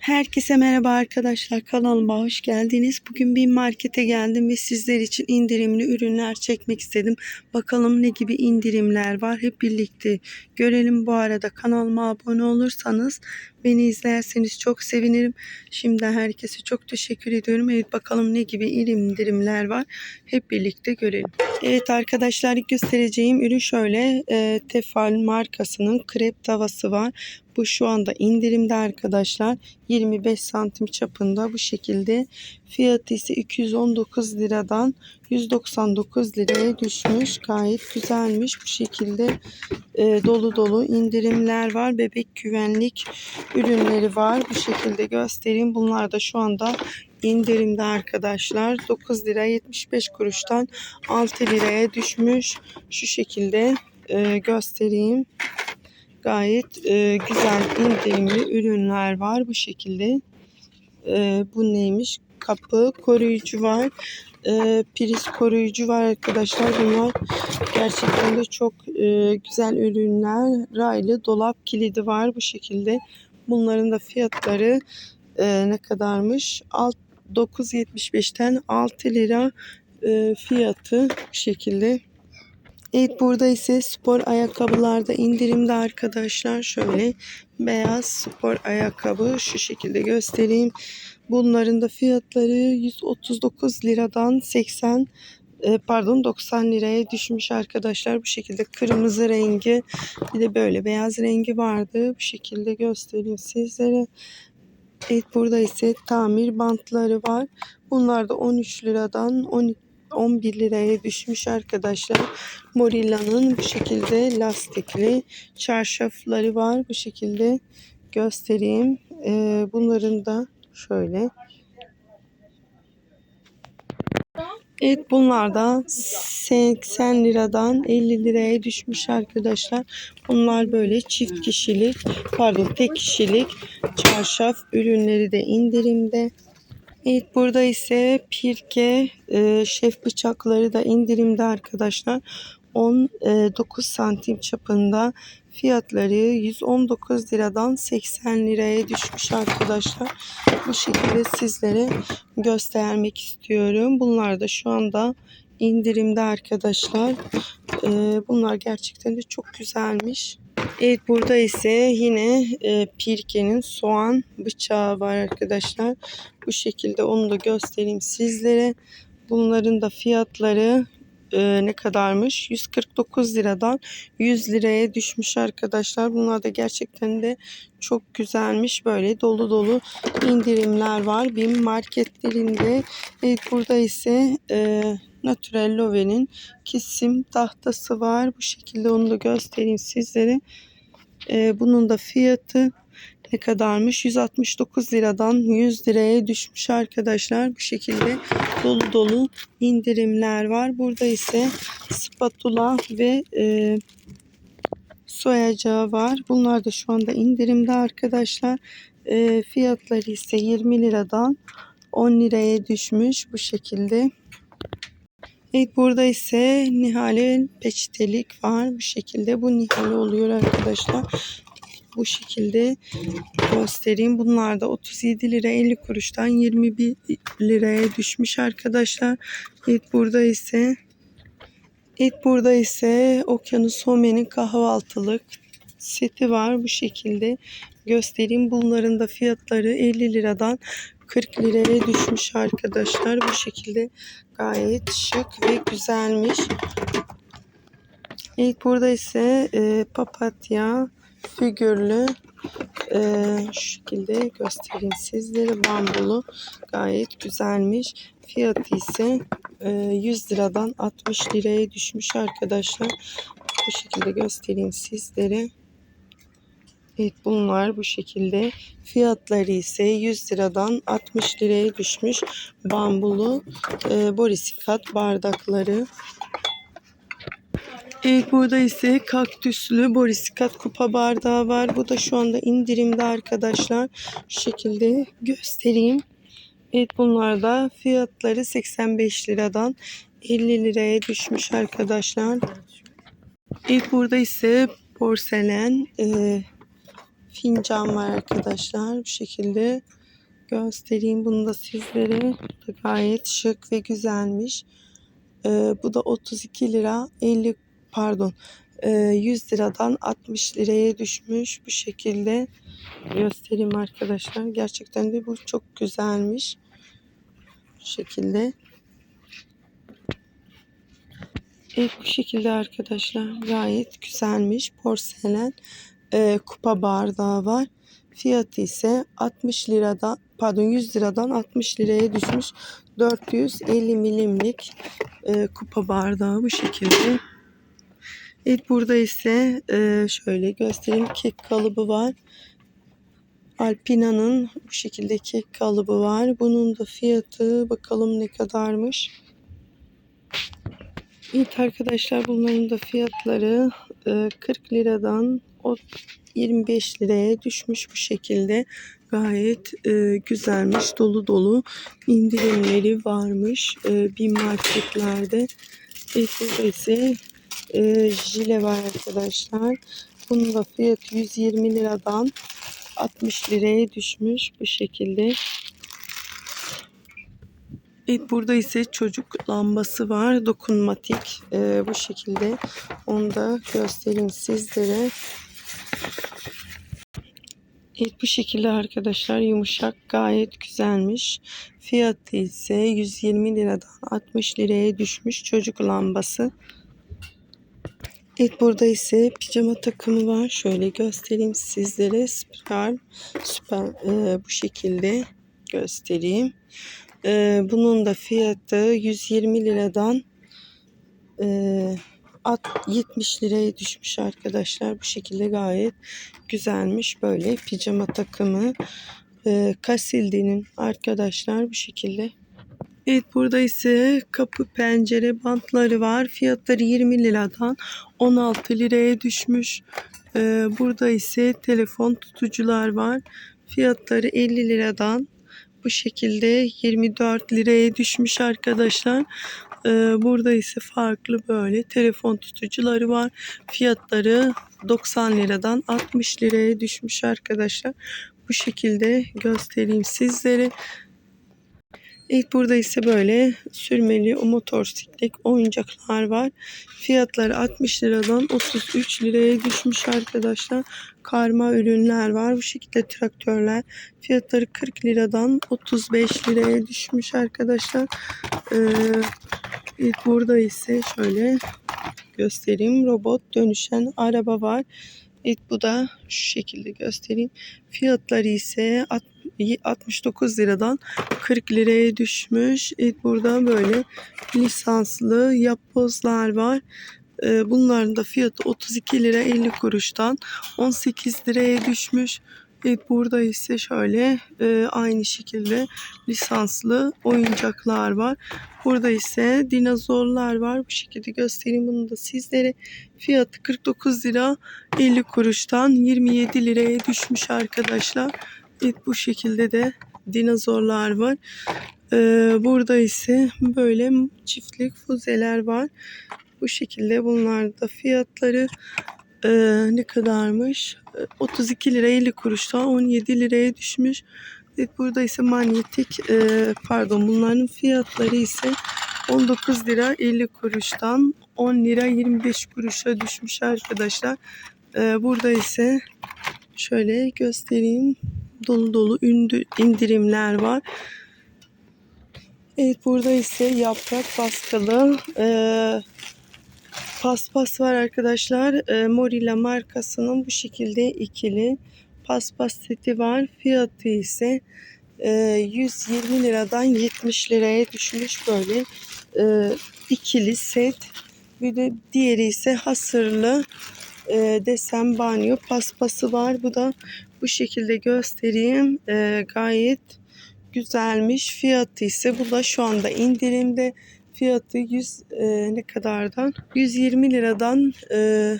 Herkese merhaba arkadaşlar kanalıma hoş geldiniz. Bugün bir markete geldim ve sizler için indirimli ürünler çekmek istedim. Bakalım ne gibi indirimler var hep birlikte görelim. Bu arada kanalıma abone olursanız beni izlerseniz çok sevinirim. Şimdiden herkese çok teşekkür ediyorum. Evet bakalım ne gibi indirimler var hep birlikte görelim. Evet arkadaşlar göstereceğim ürün şöyle e, Tefal markasının krep tavası var. Bu şu anda indirimde arkadaşlar. 25 santim çapında bu şekilde. Fiyatı ise 219 liradan 199 liraya düşmüş. Gayet güzelmiş. Bu şekilde e, dolu dolu indirimler var. Bebek güvenlik ürünleri var. Bu şekilde göstereyim. Bunlar da şu anda indirimde arkadaşlar. 9 lira 75 kuruştan 6 liraya düşmüş. Şu şekilde e, göstereyim gayet e, güzel indirimli ürünler var bu şekilde. E, bu neymiş? Kapı koruyucu var. E, priz koruyucu var arkadaşlar. Bunlar gerçekten de çok e, güzel ürünler. Raylı dolap kilidi var bu şekilde. Bunların da fiyatları e, ne kadarmış? Alt 9.75'ten 6 lira e, fiyatı bu şekilde. Evet burada ise spor ayakkabılarda indirimde arkadaşlar. Şöyle beyaz spor ayakkabı şu şekilde göstereyim. Bunların da fiyatları 139 liradan 80 e, pardon 90 liraya düşmüş arkadaşlar. Bu şekilde kırmızı rengi bir de böyle beyaz rengi vardı. Bu şekilde göstereyim sizlere. Evet burada ise tamir bantları var. Bunlar da 13 liradan 12 11 liraya düşmüş arkadaşlar. Morilla'nın bu şekilde lastikli çarşafları var. Bu şekilde göstereyim. Ee, bunların da şöyle. Evet bunlar da 80 liradan 50 liraya düşmüş arkadaşlar. Bunlar böyle çift kişilik pardon tek kişilik çarşaf ürünleri de indirimde. Evet burada ise pirke e, şef bıçakları da indirimde arkadaşlar. 19 santim çapında fiyatları 119 liradan 80 liraya düşmüş arkadaşlar. Bu şekilde sizlere göstermek istiyorum. Bunlar da şu anda indirimde arkadaşlar. E, bunlar gerçekten de çok güzelmiş. Evet burada ise yine e, Pirke'nin soğan bıçağı var arkadaşlar. Bu şekilde onu da göstereyim sizlere. Bunların da fiyatları e, ne kadarmış? 149 liradan 100 liraya düşmüş arkadaşlar. Bunlar da gerçekten de çok güzelmiş. Böyle dolu dolu indirimler var. BİM marketlerinde. Evet burada ise e, Natural Love'nin kesim tahtası var. Bu şekilde onu da göstereyim sizlere. Ee, bunun da fiyatı ne kadarmış? 169 liradan 100 liraya düşmüş arkadaşlar. Bu şekilde dolu dolu indirimler var. Burada ise spatula ve e, soyacağı var. Bunlar da şu anda indirimde arkadaşlar. E, fiyatları ise 20 liradan 10 liraya düşmüş bu şekilde. Evet burada ise Nihal'e peçetelik var. Bu şekilde bu Nihal oluyor arkadaşlar. Bu şekilde göstereyim. Bunlar da 37 lira 50 kuruştan 21 liraya düşmüş arkadaşlar. Evet burada ise Evet burada ise Okyanus Home'nin kahvaltılık seti var. Bu şekilde göstereyim. Bunların da fiyatları 50 liradan 40 liraya düşmüş arkadaşlar. Bu şekilde gayet şık ve güzelmiş. İlk burada ise e, papatya figürlü e, şu şekilde göstereyim sizlere. Bambulu gayet güzelmiş. Fiyatı ise e, 100 liradan 60 liraya düşmüş arkadaşlar. Bu şekilde göstereyim sizlere. Evet bunlar bu şekilde. Fiyatları ise 100 liradan 60 liraya düşmüş. Bambulu e, borisikat bardakları. Evet burada ise kaktüslü borisikat kupa bardağı var. Bu da şu anda indirimde arkadaşlar. Şu şekilde göstereyim. Evet bunlar da fiyatları 85 liradan 50 liraya düşmüş arkadaşlar. Evet burada ise porselen e, fincan var arkadaşlar. Bu şekilde göstereyim bunu da sizlere. Da gayet şık ve güzelmiş. Ee, bu da 32 lira 50 pardon e, 100 liradan 60 liraya düşmüş bu şekilde göstereyim arkadaşlar. Gerçekten de bu çok güzelmiş. Bu şekilde. Evet bu şekilde arkadaşlar gayet güzelmiş. Porselen e, kupa bardağı var. Fiyatı ise 60 liradan pardon 100 liradan 60 liraya düşmüş. 450 milimlik e, kupa bardağı bu şekilde. Evet burada ise e, şöyle göstereyim kek kalıbı var. Alpina'nın bu şekilde kek kalıbı var. Bunun da fiyatı bakalım ne kadarmış. Evet arkadaşlar bunların da fiyatları e, 40 liradan o 25 liraya düşmüş bu şekilde. Gayet e, güzelmiş. Dolu dolu indirimleri varmış e, bir marketlerde. Evet burada ise e, jile var arkadaşlar. Bunun da fiyatı 120 liradan 60 liraya düşmüş bu şekilde. Evet burada ise çocuk lambası var. Dokunmatik. Ee, bu şekilde. Onu da göstereyim sizlere. Evet bu şekilde arkadaşlar yumuşak gayet güzelmiş. Fiyatı ise 120 liradan 60 liraya düşmüş çocuk lambası. Evet burada ise pijama takımı var. Şöyle göstereyim sizlere. Spiral süper e, bu şekilde göstereyim. E, bunun da fiyatı 120 liradan e, 70 liraya düşmüş arkadaşlar. Bu şekilde gayet güzelmiş. Böyle pijama takımı. E, Casildi'nin arkadaşlar bu şekilde. Evet burada ise kapı pencere bantları var. Fiyatları 20 liradan 16 liraya düşmüş. Ee, burada ise telefon tutucular var. Fiyatları 50 liradan bu şekilde 24 liraya düşmüş arkadaşlar. Ee, burada ise farklı böyle telefon tutucuları var. Fiyatları 90 liradan 60 liraya düşmüş arkadaşlar. Bu şekilde göstereyim sizlere. Evet burada ise böyle sürmeli motosiklet oyuncaklar var. Fiyatları 60 liradan 33 liraya düşmüş arkadaşlar. Karma ürünler var. Bu şekilde traktörler. Fiyatları 40 liradan 35 liraya düşmüş arkadaşlar. Ee, evet burada ise şöyle göstereyim. Robot dönüşen araba var. Evet bu da şu şekilde göstereyim. Fiyatları ise 69 liradan 40 liraya düşmüş. Evet burada böyle lisanslı yapbozlar var. Ee, bunların da fiyatı 32 lira 50 kuruştan 18 liraya düşmüş. Evet burada ise şöyle e, aynı şekilde lisanslı oyuncaklar var. Burada ise dinozorlar var. Bu şekilde göstereyim bunu da sizlere. Fiyatı 49 lira 50 kuruştan 27 liraya düşmüş arkadaşlar. Evet bu şekilde de dinozorlar var. Ee, burada ise böyle çiftlik fuzeler var. Bu şekilde bunlar da fiyatları e, ne kadarmış? 32 lira 50 kuruştan 17 liraya düşmüş. Evet burada ise manyetik e, pardon bunların fiyatları ise 19 lira 50 kuruştan 10 lira 25 kuruşa düşmüş arkadaşlar. E, burada ise şöyle göstereyim dolu dolu indirimler var. Evet burada ise yaprak baskılı e, paspas var arkadaşlar. E, Morilla markasının bu şekilde ikili paspas seti var. Fiyatı ise e, 120 liradan 70 liraya düşmüş böyle e, ikili set. Bir de diğeri ise hasırlı e, desen banyo paspası var. Bu da bu şekilde göstereyim. E, gayet güzelmiş. Fiyatı ise bu da şu anda indirimde. Fiyatı 100 e, ne kadardan? 120 liradan e,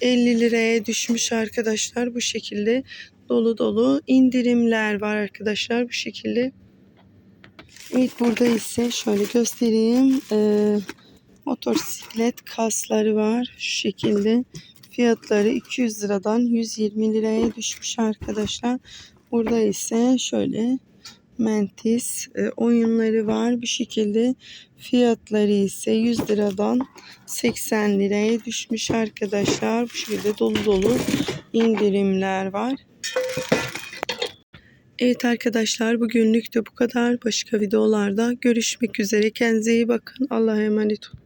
50 liraya düşmüş arkadaşlar. Bu şekilde dolu dolu indirimler var arkadaşlar. Bu şekilde. Evet burada ise şöyle göstereyim. E, motosiklet kasları var. Şu şekilde. fiyatları 200 liradan 120 liraya düşmüş arkadaşlar. Burada ise şöyle mentis e, oyunları var. Bu şekilde fiyatları ise 100 liradan 80 liraya düşmüş arkadaşlar. Bu şekilde dolu dolu indirimler var. Evet arkadaşlar bugünlük de bu kadar. Başka videolarda görüşmek üzere. Kendinize iyi bakın. Allah'a emanet olun.